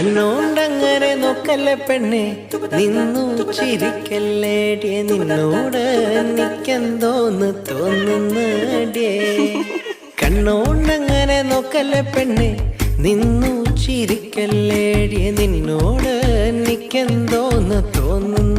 കണ്ണോണ്ടങ്ങനെ നോക്കല്ലേ പെണ്ണെ? നിന്നു ചിരിക്കല്ലേടിയെ നിന്നോട് നിക്കെന്തോന്ന് തോന്നുന്നടിയേ? കണ്ണോണ്ടങ്ങനെ നോക്കല്ലേ പെണ്ണെ? നിന്നു ചിരിക്കല്ലേടിയെ നിന്നോട് നിക്കെന്തോന്ന് തോന്നുന്നു